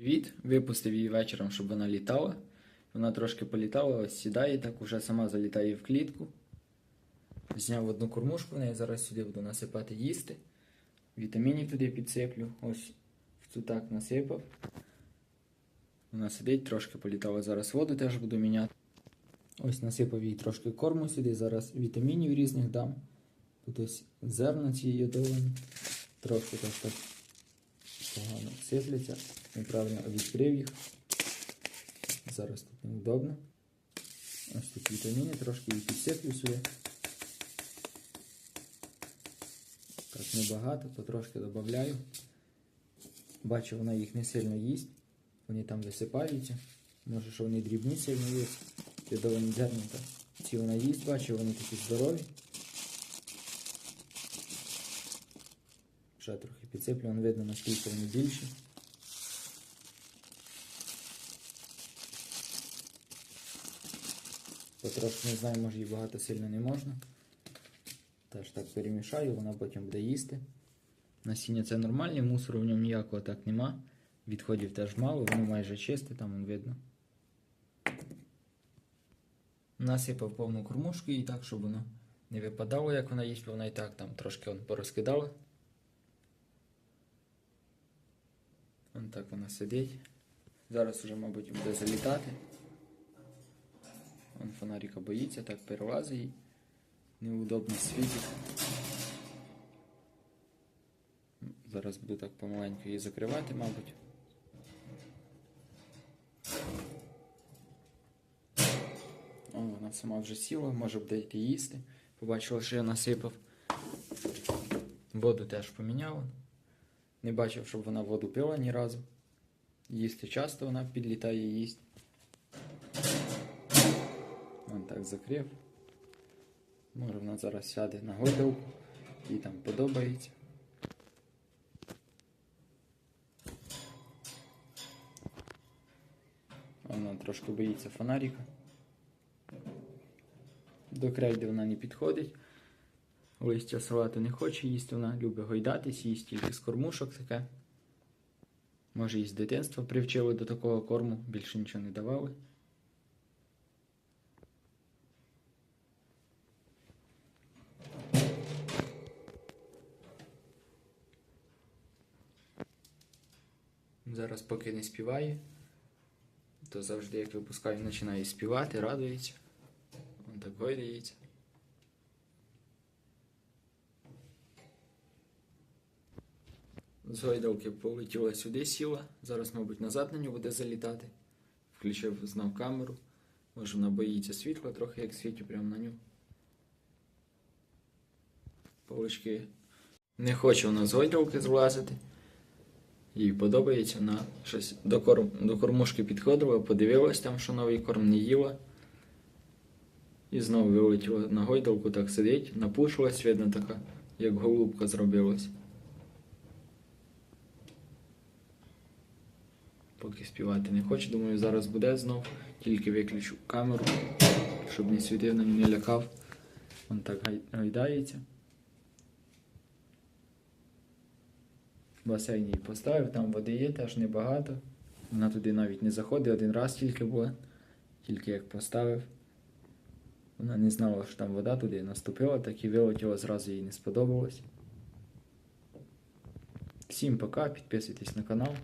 Привіт, випустив її вечором, щоб вона літала. Вона трошки політала, ось сідає, так уже сама залітає в клітку. Зняв одну кормушку, в неї зараз сюди буду насипати їсти. Вітамінів туди підсиплю. Ось в так насипав. Вона сидить, трошки політала. Зараз воду теж буду міняти. Ось насипав їй трошки корму сюди, зараз вітамінів різних дам. Тут ось зерна ці йодовані. Трошки теж так погано сипляться. Неправильно відкрив їх. Зараз тут неудобно. Ось тут вітаміни, трошки їх підсиплю сюди. Так, небагато, потрошки додаю. Бачу, вона їх не сильно їсть. Вони там висипаються. Може, що вони дрібні сильно їсть. Йодовані зернята. Ці вона їсть, бачу, вони такі здорові. Ще трохи підсиплю, видно, наскільки вони більші. Потрошки не знаю, може їй багато сильно не можна. Теж так перемішаю, вона потім буде їсти. Насіння це нормальне, мусору в ньому ніякого так нема. Відходів теж мало, воно майже чисте, там вон видно. Насипав повну кормушку і так, щоб воно не випадало, як вона їсть, бо вона і так там трошки порозкидала. Вон так вона сидить. Зараз уже, мабуть, буде залітати. Вон фонарика боїться, так перелазить їй. Неудобно світить. Зараз буду так помаленьку її закривати, мабуть. О, вона сама вже сіла, може буде йти їсти. Побачила, що я насипав. Воду теж поміняла. Не бачив, щоб вона воду пила ні разу. Їсти часто вона підлітає їсть. Вон так закрив. Може вона зараз сяде на гойдалку, їй там подобається. Вона трошки боїться фонарика. До крейди вона не підходить. Листя салату не хоче їсти, вона любить гойдатись, їсть тільки з кормушок таке. Може, її з дитинства привчили до такого корму, більше нічого не давали. Зараз поки не співає, то завжди, як випускаю, починає співати, радується. Он так гойдається. З гойдалки полетіла сюди, сіла. Зараз, мабуть, назад на нього буде залітати. Включив знов камеру. Може вона боїться світла, трохи як світю прямо на нього. Палички. Не хоче вона з гойдалки злазити. Їй подобається, вона щось до, корм, до кормушки підходила, подивилась там, що новий корм не їла. І знову вилетіла на гойдалку, так сидить, напушилась, видно така, як голубка зробилась. Поки співати не хоче, думаю, зараз буде знов. Тільки виключу камеру, щоб не світив не лякав. Вон так гайдається. Басейн їй поставив, там води є теж небагато. Вона туди навіть не заходить, один раз тільки була. Тільки як поставив. Вона не знала, що там вода туди наступила, так і вилетіла, зразу їй не сподобалось. Всім пока, підписуйтесь на канал.